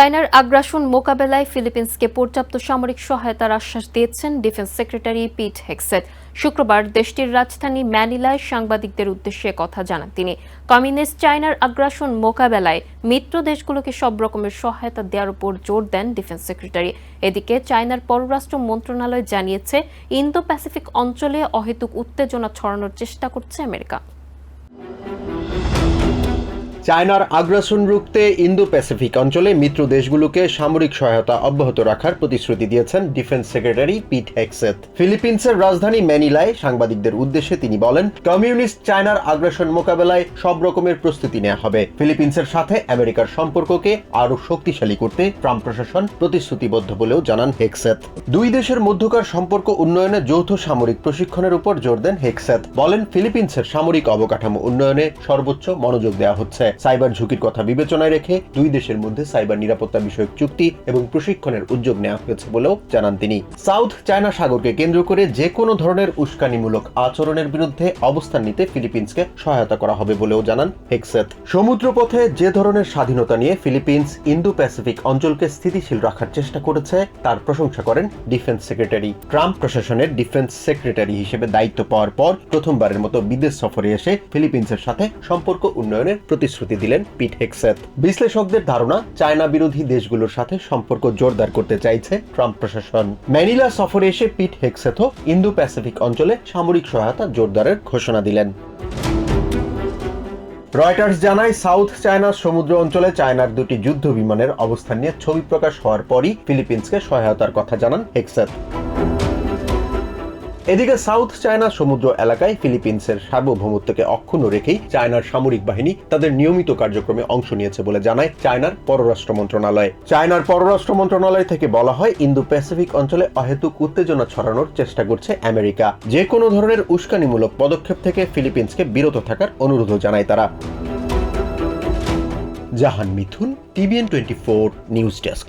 চায়নার আগ্রাসন মোকাবেলায় ফিলিপিন্সকে পর্যাপ্ত সামরিক সহায়তার আশ্বাস দিয়েছেন ডিফেন্স সেক্রেটারি পিট হেক্সেট শুক্রবার দেশটির রাজধানী ম্যানিলায় সাংবাদিকদের উদ্দেশ্যে কথা জানান তিনি। কমিউনিস্ট চায়নার আগ্রাসন মোকাবেলায় মিত্র দেশগুলোকে সব রকমের সহায়তা দেওয়ার উপর জোর দেন ডিফেন্স সেক্রেটারি। এদিকে চায়নার পররাষ্ট্র মন্ত্রণালয় জানিয়েছে ইন্দো প্যাসিফিক অঞ্চলে অহেতুক উত্তেজনা ছড়ানোর চেষ্টা করছে আমেরিকা। চায়নার আগ্রাসন রুখতে ইন্দো প্যাসিফিক অঞ্চলে মিত্র দেশগুলোকে সামরিক সহায়তা অব্যাহত রাখার প্রতিশ্রুতি দিয়েছেন ডিফেন্স সেক্রেটারি পিট হেক্সেথ ফিলিপিন্সের রাজধানী ম্যানিলায় সাংবাদিকদের উদ্দেশ্যে তিনি বলেন, কমিউনিস্ট চায়নার আগ্রাসন মোকাবেলায় সব রকমের প্রস্তুতি নেওয়া হবে। ফিলিপিন্সের সাথে আমেরিকার সম্পর্ককে আরও শক্তিশালী করতে ট্রাম্প প্রশাসন প্রতিশ্রুতিবদ্ধ বলেও জানান হেক্সেথ দুই দেশের মধ্যকার সম্পর্ক উন্নয়নে যৌথ সামরিক প্রশিক্ষণের উপর জোর দেন হেক্সেথ বলেন, ফিলিপিন্সের সামরিক অবকাঠামো উন্নয়নে সর্বোচ্চ মনোযোগ দেওয়া হচ্ছে। সাইবার ঝুঁকির কথা বিবেচনায় রেখে দুই দেশের মধ্যে সাইবার নিরাপত্তা বিষয়ক চুক্তি এবং প্রশিক্ষণের উদ্যোগ নেওয়া হয়েছে বলেও জানান তিনি। সাউথ চায়না সাগরকে কেন্দ্র করে যে কোনো ধরনের উস্কানিমূলক আচরণের বিরুদ্ধে অবস্থান নিতে ফিলিপিন্সকে সহায়তা করা হবে বলেও জানান হেক্সেথ। সমুদ্রপথে যে ধরনের স্বাধীনতা নিয়ে ফিলিপিন্স ইন্দো প্যাসিফিক অঞ্চলকে স্থিতিশীল রাখার চেষ্টা করেছে, তার প্রশংসা করেন ডিফেন্স সেক্রেটারি। ট্রাম্প প্রশাসনের ডিফেন্স সেক্রেটারি হিসেবে দায়িত্ব পাওয়ার পর প্রথমবারের মতো বিদেশ সফরে এসে ফিলিপিন্সের সাথে সম্পর্ক উন্নয়নের প্রতিশ্রুতি দিলেন পিট হেক্সেথ। বিশ্লেষকদের ধারণা, চায়না বিরোধী দেশগুলোর সাথে সম্পর্ক জোরদার করতে চাইছে ট্রাম্প প্রশাসন। ম্যানিলা সফরে এসে পিট হেক্সেথও ইন্দো প্যাসিফিক অঞ্চলে সামরিক সহায়তা জোরদারের ঘোষণা দিলেন। রয়টার্স জানায়, সাউথ চায়নার সমুদ্র অঞ্চলে চায়নার দুটি যুদ্ধ বিমানের অবস্থান নিয়ে ছবি প্রকাশ হওয়ার পরই ফিলিপিন্সকে সহায়তার কথা জানান হেক্সেথ। এদিকে সাউথ চায়না সমুদ্র এলাকায় ফিলিপিন্সের সার্বভৌমত্বকে অক্ষুণ্ণ রেখেই চায়নার সামরিক বাহিনী তাদের নিয়মিত কার্যক্রমে অংশ নিয়েছে বলে জানায় চায়নার পররাষ্ট্র মন্ত্রণালয়। চায়নার পররাষ্ট্র মন্ত্রণালয় থেকে বলা হয় ইন্দো প্যাসিফিক অঞ্চলে অহেতুক উত্তেজনা ছড়ানোর চেষ্টা করছে আমেরিকা। যে কোনো ধরনের উস্কানিমূলক পদক্ষেপ থেকে ফিলিপিন্সকে বিরত থাকার অনুরোধও জানায় তারা। Jahan Mithun, TVN twenty four news desk.